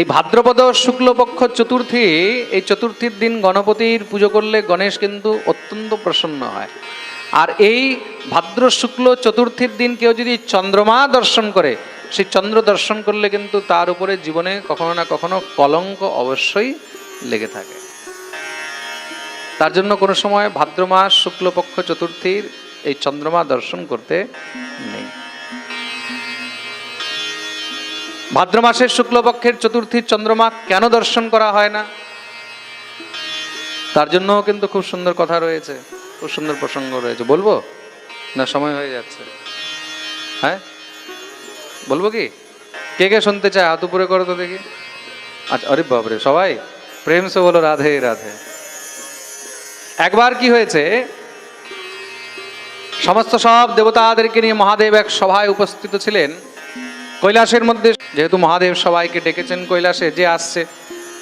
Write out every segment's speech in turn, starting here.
এই ভাদ্রপদ শুক্লপক্ষ চতুর্থী, এই চতুর্থীর দিন গণপতির পুজো করলে গণেশ কিন্তু অত্যন্ত প্রসন্ন হয়। আর এই ভাদ্র শুক্ল চতুর্থীর দিন কেউ যদি চন্দ্রমা দর্শন করে, সেই চন্দ্র দর্শন করলে কিন্তু তার উপরে জীবনে কখনো না কখনো কলঙ্ক অবশ্যই লেগে থাকে। তার জন্য কোনো সময় ভাদ্র মাস শুক্লপক্ষ চতুর্থীর এই চন্দ্রমা দর্শন করতে নেই। ভাদ্র মাসের শুক্লপক্ষের চতুর্থীর চন্দ্রমা কেন দর্শন করা হয় না? তার জন্য কিন্তু খুব সুন্দর কথা রয়েছে, খুব সুন্দর প্রসঙ্গ রয়েছে। বলব? না, সময় হয়ে যাচ্ছে। হ্যাঁ? বলব কি? কে কে শুনতে চায়? হাত উপরে করো তো দেখি। আচ্ছা আরে বাবরে সবাই? প্রেম সে বলো, রাধে রাধে। একবার কি হয়েছে? সমস্ত সব দেবতাদেরকে নিয়ে মহাদেব এক সভায় উপস্থিত ছিলেন। কৈলাসের মধ্যে, যেহেতু মহাদেব সবাইকে ডেকেছেন কৈলাসে, যে আসছে।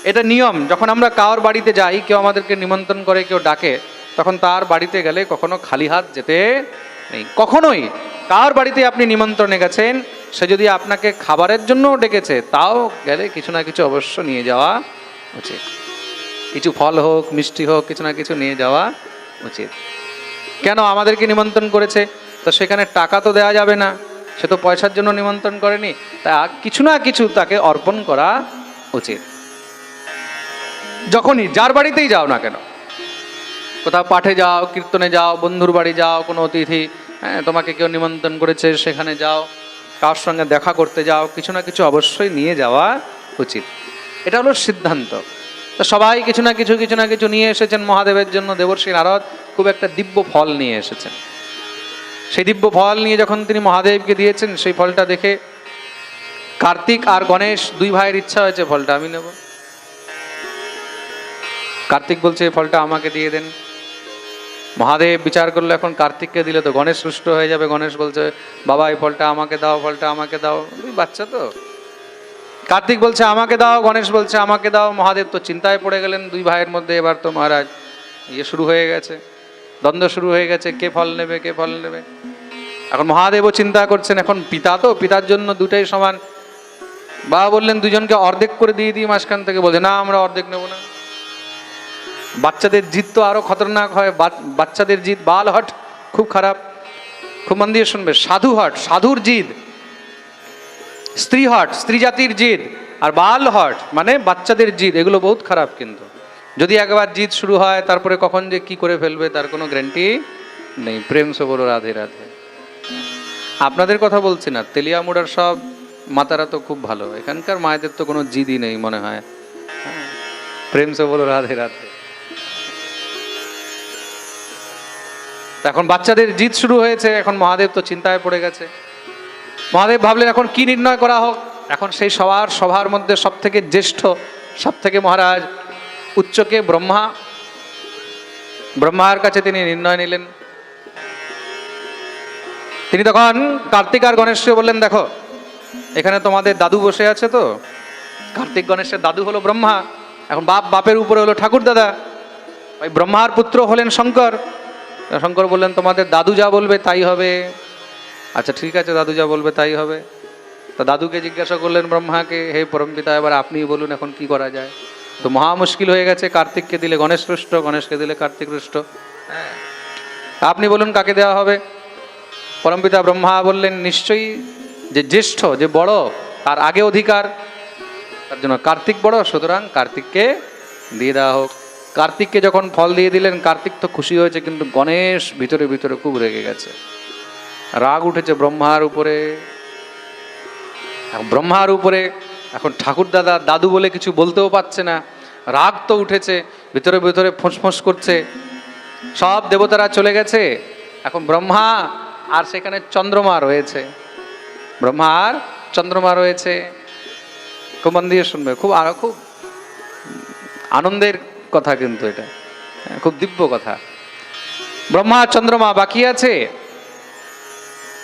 এটা নিয়ম, যখন আমরা কার বাড়িতে যাই, কেউ আমাদেরকে নিমন্ত্রণ করে, কেউ ডাকে, তখন তার বাড়িতে গেলে কখনো খালি হাত যেতে নেই। কখনোই। কার বাড়িতে আপনি নিমন্ত্রণে গেছেন, সে যদি আপনাকে খাবারের জন্য ডেকেছে, তাও গেলে কিছু না কিছু অবশ্য নিয়ে যাওয়া উচিত। কিছু ফল হোক, মিষ্টি হোক, কিছু না কিছু নিয়ে যাওয়া উচিত। কেন আমাদেরকে নিমন্ত্রণ করেছে? তো সেখানে টাকা তো দেওয়া যাবে না। সে তো পয়সার জন্য নিমন্ত্রণ করেনি, তা কিছু না কিছু তাকে অর্পণ করা উচিত। যখনই যার বাড়িতেই যাও না কেন, কোথাও পাঠে যাও, কীর্তনে যাও, বন্ধুর বাড়ি যাও, কোনো অতিথি হ্যাঁ তোমাকে কেউ নিমন্ত্রণ করেছে, সেখানে যাও কার সঙ্গে দেখা করতে যাও, কিছু না কিছু অবশ্যই নিয়ে যাওয়া উচিত। এটা হলো সিদ্ধান্ত। তো সবাই কিছু না কিছু কিছু না কিছু নিয়ে এসেছেন মহাদেবের জন্য দেবর্ষী নারদ খুব একটা দিব্য ফল নিয়ে এসেছেন। সেই দিব্য ফল নিয়ে যখন তিনি মহাদেবকে দিয়েছেন, সেই ফলটা দেখে কার্তিক আর গণেশ দুই ভাইয়ের ইচ্ছা হয়েছে ফলটা, আমি নেব। কার্তিক বলছে এই ফলটা আমাকে দিয়ে দেন। মহাদেব বিচার করল, এখন কার্তিককে দিলে তো গণেশ রুষ্ট হয়ে যাবে। গণেশ বলছে, বাবা, এই ফলটা আমাকে দাও, ফলটা আমাকে দাও। বাচ্চা তো? কার্তিক বলছে, আমাকে দাও। গণেশ বলছে, আমাকে দাও। মহাদেব তো চিন্তায় পড়ে গেলেন, দুই ভাইয়ের মধ্যে এবার তো মহারাজ ইয়ে শুরু হয়ে গেছে। দ্বন্দ্ব শুরু হয়ে গেছে, কে ফল নেবে, কে ফল নেবে। এখন মহাদেবও চিন্তা করছেন, এখন পিতা তো, পিতার জন্য দুটাই সমান। বাবা বললেন, দুজনকে অর্ধেক করে দিয়ে দিই মাঝখান থেকে। বলছে, না, আমরা অর্ধেক নেব না। বাচ্চাদের জিদ তো আরও খতরনাক হয় বাচ্চাদের জিদ বাল হট, খুব খারাপ। খুব মন দিয়ে শুনবে, সাধু হট, সাধুর জিদ স্ত্রী হট স্ত্রী জাতির জিদ আর বাল হট মানে বাচ্চাদের জিদ এগুলো বহুত খারাপ কিন্তু। যদি একবার জিদ শুরু হয়, তারপরে কখন যে কি করে ফেলবে তার কোনো গ্যারান্টি নেই। প্রেম সে বলো রাধে রাধে। আপনাদের কথা বলছি না তেলিয়ামুড়ার সব মাতারা তো খুব ভালো। এখানকার মায়েদের তো কোনো জিদই নেই মনে হয়। প্রেম সে বলো রাধে রাধে। এখন বাচ্চাদের জিদ শুরু হয়েছে, এখন মহাদেব তো চিন্তায় পড়ে গেছে। মহাদেব ভাবলেন, এখন কি নির্ণয় করা হোক? এখন সেই সবার, সভার মধ্যে সব থেকে জ্যেষ্ঠ সব থেকে মহারাজ উচ্চকে ব্রহ্মা। ব্রহ্মার কাছে তিনি নির্ণয় নিলেন। তিনি তখন কার্তিক আর গণেশকে বললেন, দেখো, এখানে তোমাদের দাদু বসে আছে তো। কার্তিক গণেশের দাদু হলো ব্রহ্মা। এখন বাপ, বাপের উপরে হলো ঠাকুর দাদা। ওই ব্রহ্মার পুত্র হলেন শঙ্কর। শঙ্কর বললেন, তোমাদের দাদু যা বলবে তাই হবে। আচ্ছা ঠিক আছে, দাদু যা বলবে তাই হবে। তা দাদুকে জিজ্ঞাসা করলেন ব্রহ্মাকে, হে পরমপিতা, এবার আপনিই বলুন এখন কি করা যায়? তো মহা মুশকিল হয়ে গেছে, কার্তিককে দিলে গণেশ রুষ্ট, গণেশকে দিলে কার্তিক রুষ্ট। আপনি বলুন কাকে দেওয়া হবে? পরমপিতা ব্রহ্মা বললেন, নিশ্চয়ই যে জ্যেষ্ঠ, যে বড়, তার আগে অধিকার। তার জন্য কার্তিক বড়, সুতরাং কার্তিককে দিয়ে দেওয়া হোক। কার্তিককে যখন ফল দিয়ে দিলেন, কার্তিক তো খুশি হয়েছে, কিন্তু গণেশ ভিতরে ভিতরে খুব রেগে গেছে। রাগ উঠেছে ব্রহ্মার উপরে। ব্রহ্মার উপরে এখন ঠাকুর দাদা দাদু বলে কিছু বলতেও পারছে না। রাগ তো উঠেছে ভিতরে ভিতরে ফোঁস করছে। সব দেবতারা চলে গেছে। এখন ব্রহ্মা আর সেখানে চন্দ্রমা রয়েছে। ব্রহ্মা আর চন্দ্রমা রয়েছে। খুব মন দিয়ে শুনবে খুব আরও খুব আনন্দের কথা কিন্তু এটা। হ্যাঁ, খুব দিব্য কথা। ব্রহ্মা চন্দ্রমা বাকি আছে।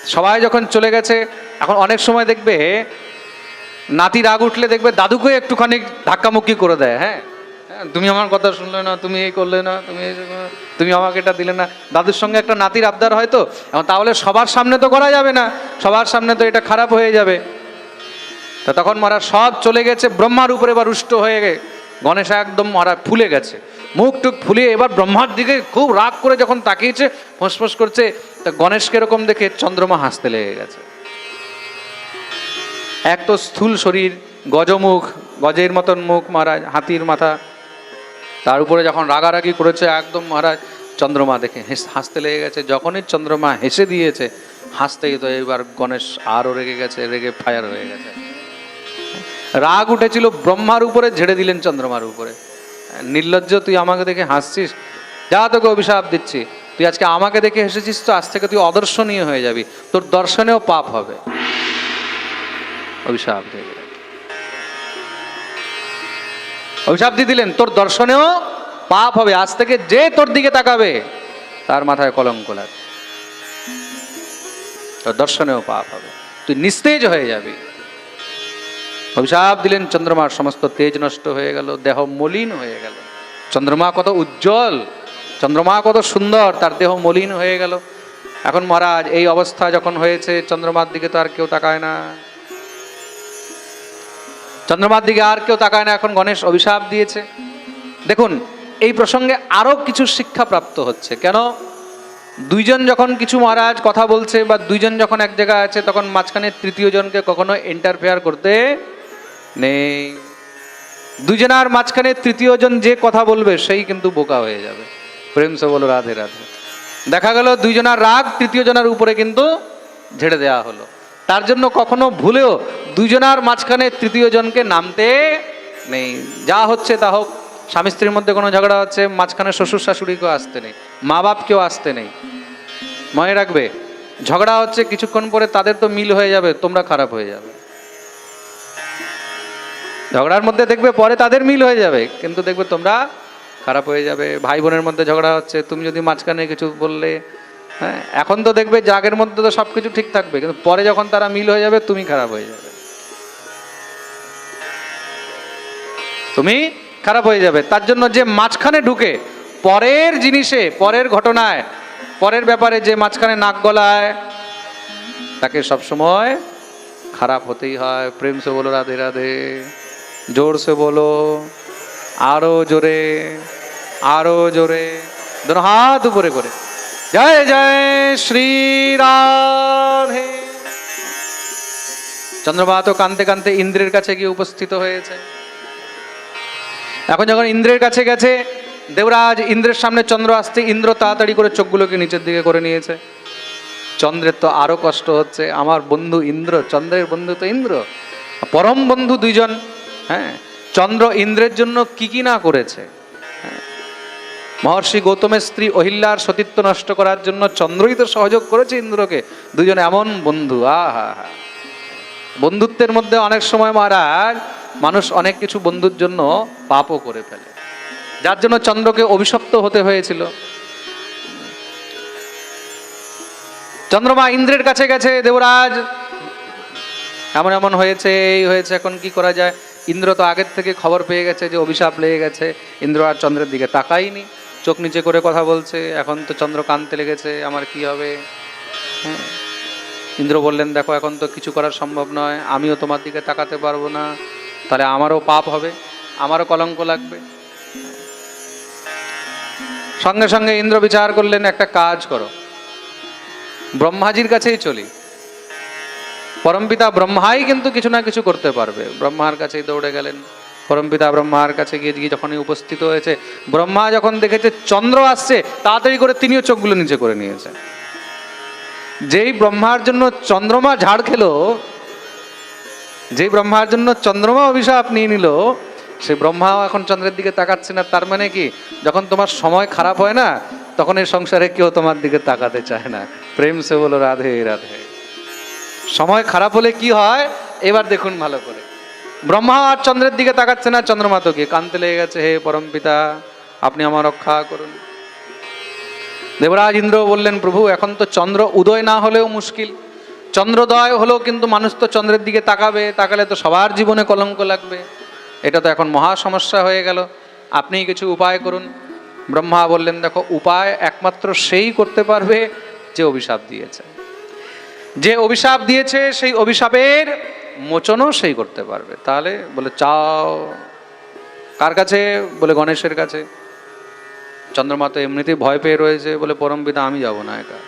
সবাই যখন চলে গেছে এখন অনেক সময় দেখবে নাতি রাগ উঠলে দেখবে দাদুকে একটুখানি ধাক্কামুক্কি করে দেয় হ্যাঁ? হ্যাঁ, তুমি আমার কথা শুনলে না তুমি এই করলে না তুমি তুমি আমাকে এটা দিলে না। দাদুর সঙ্গে একটা নাতির আবদার হয় তো তাহলে সবার সামনে তো করা যাবে না সবার সামনে তো এটা খারাপ হয়ে যাবে। তা তখন মহারাজ সব চলে গেছে ব্রহ্মার উপরে এবার রুষ্ট হয়ে গণেশ একদম মহারাজ ফুলে গেছে। মুখ টুক ফুলিয়ে এবার ব্রহ্মার দিকে খুব রাগ করে যখন তাকিয়েছে ফোঁস করছে তা গণেশকে এরকম দেখে চন্দ্রমা হাসতে লেগে গেছে। এক তো স্থূল শরীর, গজমুখ, গজের মতন মুখ মহারাজ, হাতির মাথা। তার উপরে যখন রাগারাগি করেছে, একদম মহারাজ, চন্দ্রমা দেখে হেস- হাসতে লেগে গেছে। যখনই চন্দ্রমা হেসে দিয়েছে হাসতেই তো এবার গণেশ আরও রেগে গেছে, রেগে ফায়ার হয়ে গেছে। রাগ উঠেছিল ব্রহ্মার উপরে, ঝেড়ে দিলেন চন্দ্রমার উপরে। নির্লজ্জ, তুই আমাকে দেখে হাসছিস? যা তোকে অভিশাপ দিচ্ছি। তুই আজকে আমাকে দেখে হেসেছিস, তো আজ থেকে তুই অদর্শনীয় হয়ে যাবি। তোর দর্শনেও পাপ হবে। অভিশাপ দিয়ে দিলেন। অভিশাপ দিয়ে দিলেন, তোর দর্শনেও পাপ হবে। আজ থেকে যে তোর দিকে তাকাবে, তার মাথায় কলঙ্ক লাগবে। তোর দর্শনেও পাপ হবে। তুই নিস্তেজ হয়ে যাবি। অভিশাপ দিলেন, চন্দ্রমার সমস্ত তেজ নষ্ট হয়ে গেল, দেহ মলিন হয়ে গেল। চন্দ্রমা কত উজ্জ্বল, চন্দ্রমা কত সুন্দর, তার দেহ মলিন হয়ে গেল। এখন মহারাজ, এই অবস্থা যখন হয়েছে, চন্দ্রমার দিকে তো আর কেউ তাকায় না। চন্দ্রমার দিকে আর কেউ তাকায় না, এখন গণেশ অভিশাপ দিয়েছে। দেখুন, এই প্রসঙ্গে আরও কিছু শিক্ষা প্রাপ্ত হচ্ছে। কেন? দুইজন যখন কিছু মহারাজ কথা বলছে বা দুইজন যখন এক জায়গায় আছে, তখন মাঝখানে তৃতীয় জনকে কখনো ইন্টারফেয়ার করতে নেই। দুজনার মাঝখানে তৃতীয় জন যে কথা বলবে, সেই কিন্তু বোকা হয়ে যাবে। প্রেম সে বলো, রাধে রাধে। দেখা গেল, দুইজনার রাগ তৃতীয় জনের উপরে কিন্তু ঝেড়ে দেওয়া হলো। তার জন্য কখনো ভুলেও দুজনার মাঝখানে তৃতীয় জনকে নামতে নেই। যা হচ্ছে তা হোক, স্বামী স্ত্রীর মধ্যে কোনো ঝগড়া হচ্ছে, মাঝখানে শ্বশুর শাশুড়িকেও আসতে নেই, মা বাপকেও আসতে নেই। মনে রাখবে, ঝগড়া হচ্ছে কিছুক্ষণ পরে তাদের তো মিল হয়ে যাবে, তোমরা খারাপ হয়ে যাবে। ঝগড়ার মধ্যে দেখবে পরে তাদের মিল হয়ে যাবে, কিন্তু দেখবে তোমরা খারাপ হয়ে যাবে, ভাই বোনের মধ্যে ঝগড়া হচ্ছে, তুমি যদি মাঝখানে কিছু বললে হ্যাঁ এখন তো দেখবে জাগের মধ্যে তো সব কিছু ঠিক থাকবে, কিন্তু পরে যখন তারা মিল হয়ে যাবে, তুমি খারাপ হয়ে যাবে। তুমি খারাপ হয়ে যাবে। তার জন্য যে মাঝখানে ঢুকে, পরের জিনিসে, পরের ঘটনায়, পরের ব্যাপারে যে মাঝখানে নাক গলায়, তাকে সবসময় খারাপ হতেই হয়। প্রেম সে বলো, রাধে রাধে। জোর সে বলো, আরও জোরে আরও জোরে। ধরো হাত উপরে করে। জয় জয় শ্রী রাধে। চন্দ্রমা তো কানতে কানতে ইন্দ্রের কাছে গিয়ে উপস্থিত হয়েছে। এখন যখন ইন্দ্রের কাছে গেছে, দেবরাজ ইন্দ্রের সামনে চন্দ্র আসতে ইন্দ্র তাড়াতাড়ি করে চোখগুলোকে নিচের দিকে করে নিয়েছে। চন্দ্রের তো আরও কষ্ট হচ্ছে, আমার বন্ধু ইন্দ্র, চন্দ্রের বন্ধু তো ইন্দ্র, পরম বন্ধু দুইজন হ্যাঁ? চন্দ্র ইন্দ্রের জন্য কি কি না করেছে। মহর্ষি গৌতমের স্ত্রী অহিল্লার সতীত্ব নষ্ট করার জন্য চন্দ্রই তো সহযোগ করেছে ইন্দ্রকে। দুজন এমন বন্ধু, আহা বন্ধুত্বের মধ্যে অনেক সময় মহারাজ, মানুষ অনেক কিছু বন্ধুর জন্য পাপও করে ফেলে। যার জন্য চন্দ্রকে অভিশপ্ত হতে হয়েছিল। চন্দ্রমা ইন্দ্রের কাছে গেছে, দেবরাজ, এমন এমন হয়েছে, এই হয়েছে, এখন কি করা যায়? ইন্দ্র তো আগের থেকে খবর পেয়ে গেছে যে অভিশাপ লেগে গেছে। ইন্দ্র আর চন্দ্রের দিকে তাকাইনি চোখ নিচে করে কথা বলছে, এখন তো চন্দ্র কানতে লেগেছে, আমার কি হবে? হ্যাঁ ইন্দ্র বললেন, দেখো, এখন তো কিছু করা সম্ভব নয়, আমিও তোমার দিকে তাকাতে পারব না, তাহলে আমারও পাপ হবে, আমারও কলঙ্ক লাগবে। সঙ্গে সঙ্গে ইন্দ্র বিচার করলেন, একটা কাজ করো, ব্রহ্মাজির কাছেই চলি। পরমপিতা ব্রহ্মাই কিন্তু কিছু না কিছু করতে পারবে, ব্রহ্মার কাছেই দৌড়ে গেলেন। পরমপিতা ব্রহ্মার কাছে গিয়ে গিয়ে যখনই উপস্থিত হয়েছে, ব্রহ্মা যখন দেখেছে চন্দ্র আসছে, তাড়াতাড়ি করে তিনিও চোখগুলো নিচে করে নিয়েছে। যেই ব্রহ্মার জন্য চন্দ্রমা ঝাড় খেলো, যেই ব্রহ্মার জন্য চন্দ্রমা অভিশাপ নিয়ে নিল সেই ব্রহ্মাও এখন চন্দ্রের দিকে তাকাচ্ছে না, তার মানে কি? যখন তোমার সময় খারাপ হয় না, তখন এই সংসারে কেউ তোমার দিকে তাকাতে চায় না। প্রেম সে বলো, রাধে রাধে। সময় খারাপ হলে কি হয়? এবার দেখুন ভালো করে। ব্রহ্মা আর চন্দ্রের দিকে তাকাচ্ছে না চন্দ্রমা তো কি কানতে লেগে গেছে, হে পরম পিতা, আপনি আমার রক্ষা করুন। দেবরাজ ইন্দ্র বললেন, প্রভু, এখন তো চন্দ্র উদয় না হলেও মুশকিল। চন্দ্রোদয় হলেও কিন্তু মানুষ তো চন্দ্রের দিকে তাকাবে, তাকালে তো সবার জীবনে কলঙ্ক লাগবে। এটা তো এখন মহা সমস্যা হয়ে গেল। আপনি কিছু উপায় করুন। ব্রহ্মা বললেন, দেখো, উপায় একমাত্র সেই করতে পারবে যে অভিশাপ দিয়েছে। যে অভিশাপ দিয়েছে, সেই অভিশাপের মোচনও সেই করতে পারবে। তাহলে বলে, চাও। কার কাছে? বলে, গণেশের কাছে। চন্দ্রমা তো এমনিতেই ভয় পেয়ে রয়েছে, বলে, পরম পিতা, আমি যাব না একা।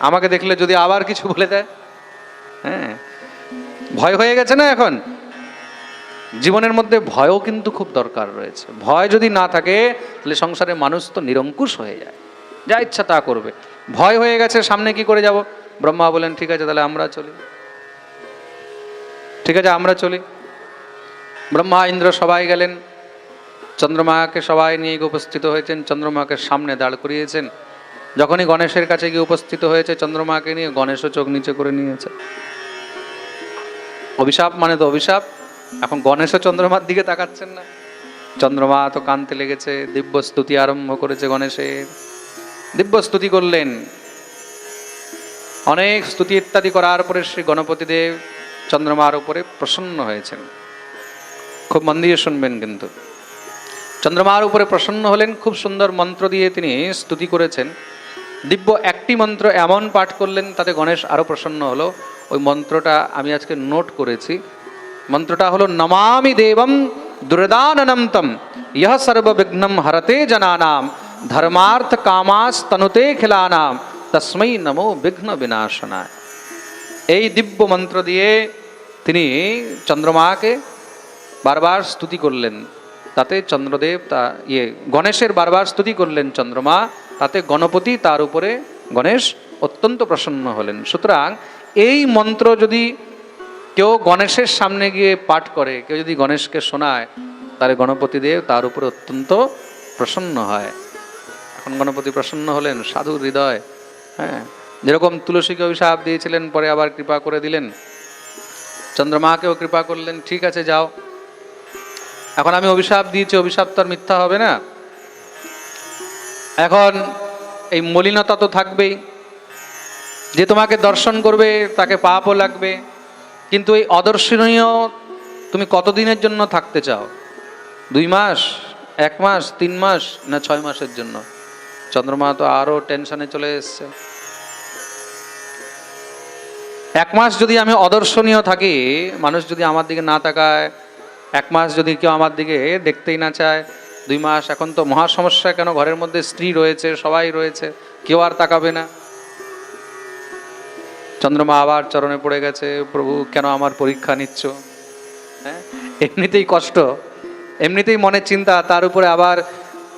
আমাকে দেখলে যদি আবার কিছু বলে দেয়? হ্যাঁ। ভয় হয়ে গেছে না এখন? জীবনের মধ্যে ভয়ও কিন্তু খুব দরকার রয়েছে। ভয় যদি না থাকে, তাহলে সংসারে মানুষ তো নিরঙ্কুশ হয়ে যায়। যা ইচ্ছা তা করবে। ভয় হয়ে গেছে, সামনে কি করে যাব? ব্রহ্মা বলেন, ঠিক আছে, তাহলে আমরা চলি। ঠিক আছে, আমরা চলি। ব্রহ্মা ইন্দ্র সবাই গেলেন। চন্দ্রমাকে সবাই নিয়ে গিয়ে উপস্থিত হয়েছেন। চন্দ্রমাকে সামনে দাঁড় করিয়েছেন। যখনই গণেশের কাছে গিয়ে উপস্থিত হয়েছে, চন্দ্রমাকে নিয়ে গণেশও চোখ নিচে করে নিয়েছে। অভিশাপ মানে তো অভিশাপ। এখন গণেশও চন্দ্রমার দিকে তাকাচ্ছেন না। চন্দ্রমা তো কানতে লেগেছে। দিব্য স্তুতি আরম্ভ করেছে গণেশের দিব্য স্তুতি করলেন। অনেক স্তুতি ইত্যাদি করার পরে শ্রী গণপতিদেব চন্দ্রমার উপরে প্রসন্ন হয়েছেন। খুব মন দিয়ে শুনবেন কিন্তু। চন্দ্রমার উপরে প্রসন্ন হলেন, খুব সুন্দর মন্ত্র দিয়ে তিনি স্তুতি করেছেন। দিব্য একটি মন্ত্র এমন পাঠ করলেন, তাতে গণেশ আরও প্রসন্ন হলো। ওই মন্ত্রটা আমি আজকে নোট করেছি। মন্ত্রটা হলো, নমামি দেবম দুর্দাননন্তম, ইহ সর্ববিঘ্নম হরতে জনানাম, ধর্মার্থ কামাস্তনুতে খিলানাম, তস্মৈ নমো বিঘ্ন বিনাশনায় এই দিব্য মন্ত্র দিয়ে তিনি চন্দ্রমাকে বারবার স্তুতি করলেন। তাতে চন্দ্রদেব তা ইয়ে গণেশের বারবার স্তুতি করলেন চন্দ্রমা। তাতে গণপতি তার উপরে গণেশ অত্যন্ত প্রসন্ন হলেন। সুতরাং এই মন্ত্র যদি কেউ গণেশের সামনে গিয়ে পাঠ করে, কেউ যদি গণেশকে শোনায়, তাহলে গণপতি দেব তার উপরে অত্যন্ত প্রসন্ন হয়। এখন গণপতি প্রসন্ন হলেন সাধু হৃদয় হ্যাঁ? যেরকম তুলসীকে অভিশাপ দিয়েছিলেন, পরে আবার কৃপা করে দিলেন। চন্দ্রমাকেও কৃপা করলেন, ঠিক আছে, যাও। এখন আমি অভিশাপ দিয়েছি, অভিশাপ তো আর মিথ্যা হবে না। এখন এই মলিনতা তো থাকবেই। যে তোমাকে দর্শন করবে, তাকে পাপও লাগবে। কিন্তু এই অদর্শনীয় তুমি কতদিনের জন্য থাকতে চাও? দুই মাস, এক মাস, তিন মাস, না ছয় মাসের জন্য? চন্দ্রমা তো আরও টেনশনে চলে এসছে। এক মাস যদি আমি অদর্শনীয় থাকি, মানুষ যদি আমার দিকে না তাকায়, এক মাস যদি কেউ আমার দিকে দেখতেই না চায়, দুই মাস, এখন তো মহা সমস্যা, কেন ঘরের মধ্যে স্ত্রী রয়েছে, সবাই রয়েছে, কেউ আর তাকাবে না। চন্দ্রমা আবার চরণে পড়ে গেছে, প্রভু, কেন আমার পরীক্ষা নিচ্ছ? হ্যাঁ? এমনিতেই কষ্ট, এমনিতেই মনে চিন্তা, তার উপরে আবার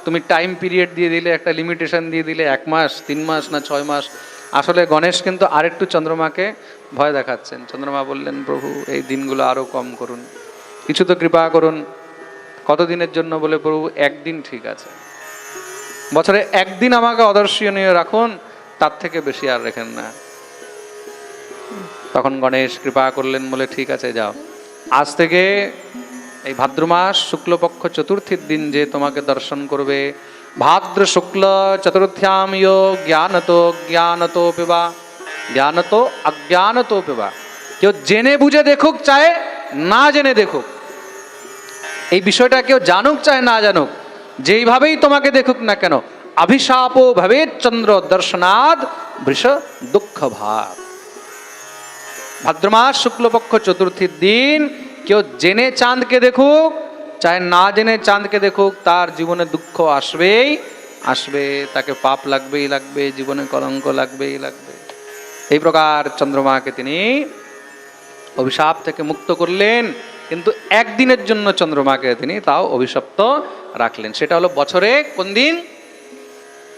তুমি টাইম পিরিয়ড দিয়ে দিলে, একটা লিমিটেশন দিয়ে দিলে, এক মাস, তিন মাস না ছয় মাস। আসলে গণেশ কিন্তু আরেকটু চন্দ্রমাকে ভয় দেখাচ্ছেন। চন্দ্রমা বললেন, প্রভু, এই দিনগুলো আরও কম করুন। কিছু তো কৃপা করুন। কতদিনের জন্য? বলে, প্রভু, একদিন ঠিক আছে। বছরে একদিন আমাকে অদর্শনীয় রাখুন, তার থেকে বেশি আর রেখেন না। তখন গণেশ কৃপা করলেন, বলে, ঠিক আছে, যাও। আজ থেকে এই ভাদ্র মাস শুক্লপক্ষ চতুর্থীর দিন যে তোমাকে দর্শন করবে, ভাদ্র শুক্ল চতুর্থ্যাম জ্ঞানত জ্ঞানত পেবা জ্ঞানত অজ্ঞানত পেবা কেউ জেনে বুঝে দেখুক চায় না জেনে দেখুক এই বিষয়টা কেউ জানুক চায় না জানুক যেইভাবেই তোমাকে দেখুক না কেন, অভিশাপ ভাবে চন্দ্র দর্শনাদ বৃষ দুঃখ ভাব ভাদ্র মাস শুক্লপক্ষ চতুর্থীর দিন, কেউ জেনে চাঁদকে দেখুক চাहे না জেনে চাঁদকে দেখুক, তার জীবনে দুঃখ আসবেই, আসবে, তাকে পাপ লাগবেই লাগবে, জীবনে কলঙ্ক লাগবেই লাগবে। এই প্রকার চন্দ্রমাকে তিনি অভিশাপ থেকে মুক্ত করলেন, কিন্তু একদিনের জন্য চন্দ্রমাকে তিনি তাও অভিশপ্ত রাখলেন। সেটা হলো বছরে কোন দিন?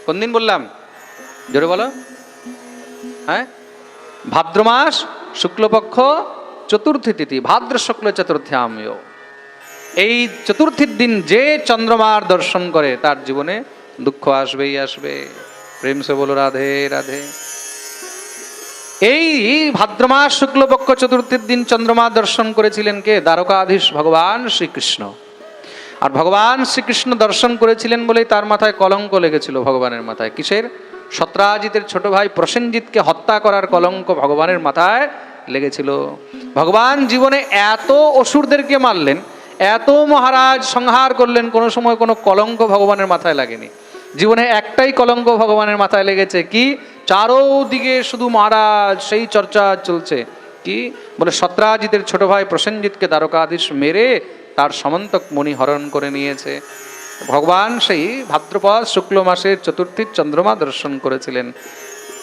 কোন দিন বললাম? জোরে বলো। হ্যাঁ? ভাদ্র মাস, শুক্লপক্ষ, চতুর্থী তিথি, ভাদ্র, শুক্ল চতুর্থ্যামীয় এই চতুর্থীর দিন যে চন্দ্রমার দর্শন করে, তার জীবনে দুঃখ আসবেই আসবে। প্রেম সে বলো, রাধে রাধে। এই ভাদ্র মাস শুক্লপক্ষ চতুর্থীর দিন চন্দ্রমা দর্শন করেছিলেন কে? দ্বারকাধীশ ভগবান শ্রীকৃষ্ণ। আর ভগবান শ্রীকৃষ্ণ দর্শন করেছিলেন বলেই তার মাথায় কলঙ্ক লেগেছিল ভগবানের মাথায়। কিসের? সত্রাজিতের ছোট ভাই প্রসেনজিৎকে হত্যা করার কলঙ্ক ভগবানের মাথায় লেগেছিল। ভগবান জীবনে এত অসুরদেরকে মারলেন, এত মহারাজ সংহার করলেন, কোনো সময় কোনো কলঙ্ক ভগবানের মাথায় লাগেনি। জীবনে একটাই কলঙ্ক ভগবানের মাথায় লেগেছে কি? চারোদিকে শুধু মহারাজ সেই চর্চা চলছে। কি? বলে, সত্রাজিতের ছোট ভাই প্রসেনজিৎকে দ্বারকাধীশ মেরে তার সমন্তক মণি হরণ করে নিয়েছে। ভগবান সেই ভাদ্রপদ শুক্ল মাসের চতুর্থীর চন্দ্রমা দর্শন করেছিলেন।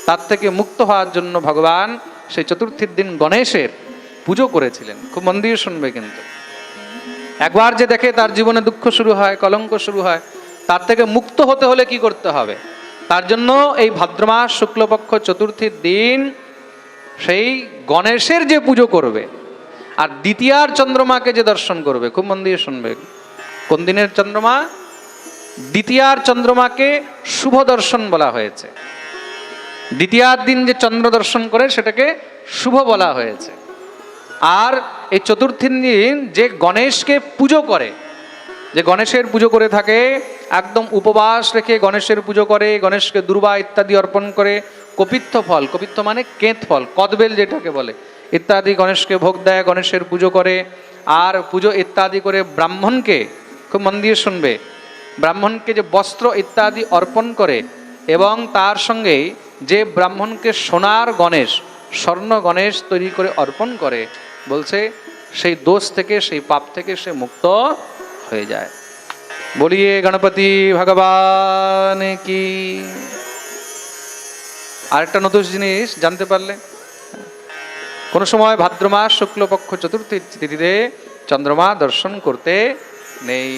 তার থেকে মুক্ত হওয়ার জন্য ভগবান সেই চতুর্থীর দিন গণেশের পুজো করেছিলেন। খুব মন দিয়ে শুনবে কিন্তু। একবার যে দেখে তার জীবনে দুঃখ শুরু হয়, কলঙ্ক শুরু হয়, তার থেকে মুক্ত হতে হলে কি করতে হবে? তার জন্য এই ভাদ্রমাস শুক্লপক্ষ চতুর্থীর দিন সেই গণেশের যে পুজো করবে আর দ্বিতীয়ার চন্দ্রমাকে যে দর্শন করবে, খুব মন দিয়ে শুনবে। কোন দিনের চন্দ্রমা? দ্বিতীয়ার চন্দ্রমাকে শুভ দর্শন বলা হয়েছে। দ্বিতীয়ার দিন যে চন্দ্র দর্শন করে সেটাকে শুভ বলা হয়েছে। আর এই চতুর্থীর দিন যে গণেশকে পুজো করে যে গণেশের পুজো করে থাকে, একদম উপবাস রেখে গণেশের পুজো করে, গণেশকে দুর্বা ইত্যাদি অর্পণ করে, কপিত্থ ফল, কপিত্থ মানে কেঁত ফল, কদবেল যেটাকে বলে, ইত্যাদি গণেশকে ভোগ দেয়, গণেশের পুজো করে, আর পুজো ইত্যাদি করে ব্রাহ্মণকে, খুব মন দিয়ে শুনবে, ব্রাহ্মণকে যে বস্ত্র ইত্যাদি অর্পণ করে, এবং তার সঙ্গেই যে ব্রাহ্মণকে সোনার গণেশ, স্বর্ণ গণেশ তৈরি করে অর্পণ করে, বলছে, সেই দোষ থেকে, সেই পাপ থেকে সে মুক্ত হয়ে যায়। বলিয়ে গণপতি ভগবান কি? আরেকটা নতুন জিনিস জানতে পারলে। কোনো সময় ভাদ্র মাস শুক্লপক্ষ চতুর্থী তিথিতে চন্দ্রমা দর্শন করতে নেই।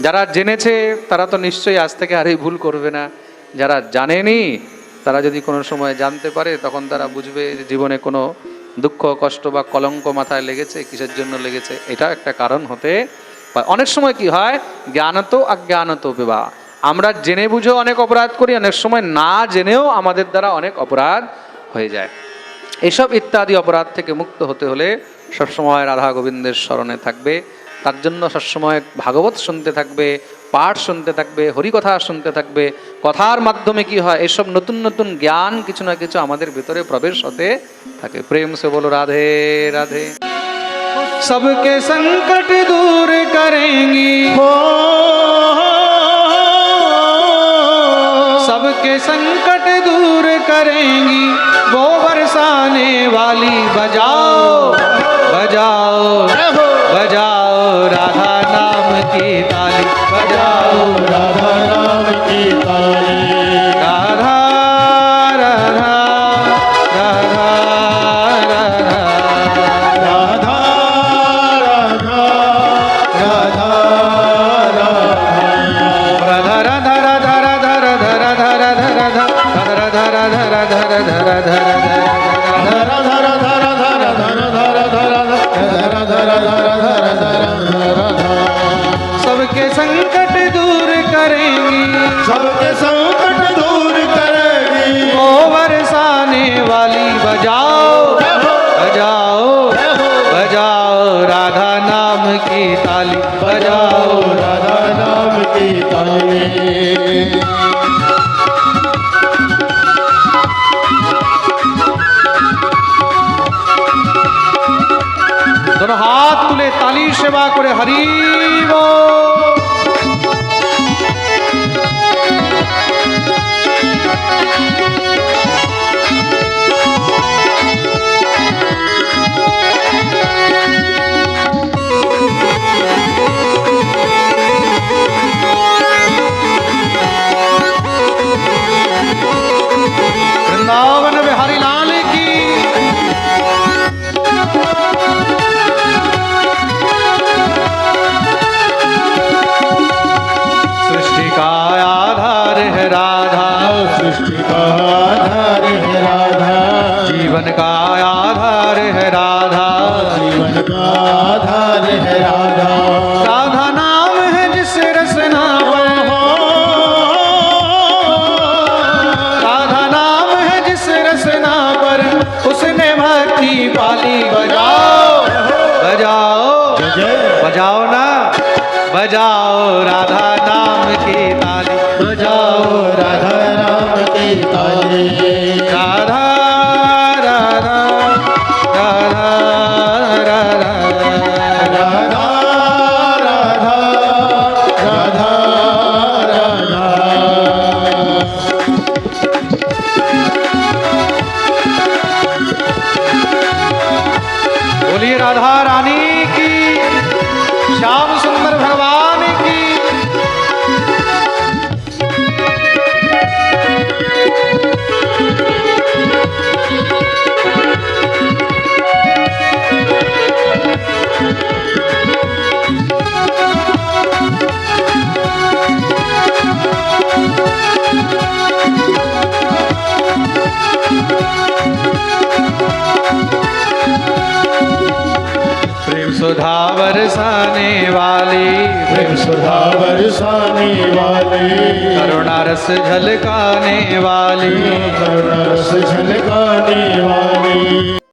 যারা জেনেছে তারা তো নিশ্চয়ই আজ থেকে আর এই ভুল করবে না। যারা জানেনি তারা যদি কোনো সময় জানতে পারে, তখন তারা বুঝবে জীবনে কোনো দুঃখ, কষ্ট বা কলঙ্ক মাথায় লেগেছে, কিসের জন্য লেগেছে। এটা একটা কারণ হতে পারে অনেক সময় কি হয়? জ্ঞানত অজ্ঞানত বিবাহ। আমরা জেনে বুঝেও অনেক অপরাধ করি, অনেক সময় না জেনেও আমাদের দ্বারা অনেক অপরাধ হয়ে যায়। এসব ইত্যাদি অপরাধ থেকে মুক্ত হতে হলে সবসময় রাধা গোবিন্দের স্মরণে থাকবে। তার জন্য সবসময় ভাগবত শুনতে থাকবে, পাঠ শুনতে থাকবে, হরিকথা শুনতে থাকবে। কথার মাধ্যমে কি হয়? এসব নতুন নতুন জ্ঞান কিছু না কিছু আমাদের ভিতরে প্রবেশ হতে থাকে। প্রেম সে বলো, রাধে রাধে। सबके संकट दूर करेंगी। हो। सबके संकट दूर करेंगी। वो बरसाने वाली बजाओ बजाओ बजाओ राधा नाम की ताली बजाओ। राधा नाम की ताली। धर धर धर करुणा रस झलकाने वाली करुणा रस झलकाने वाली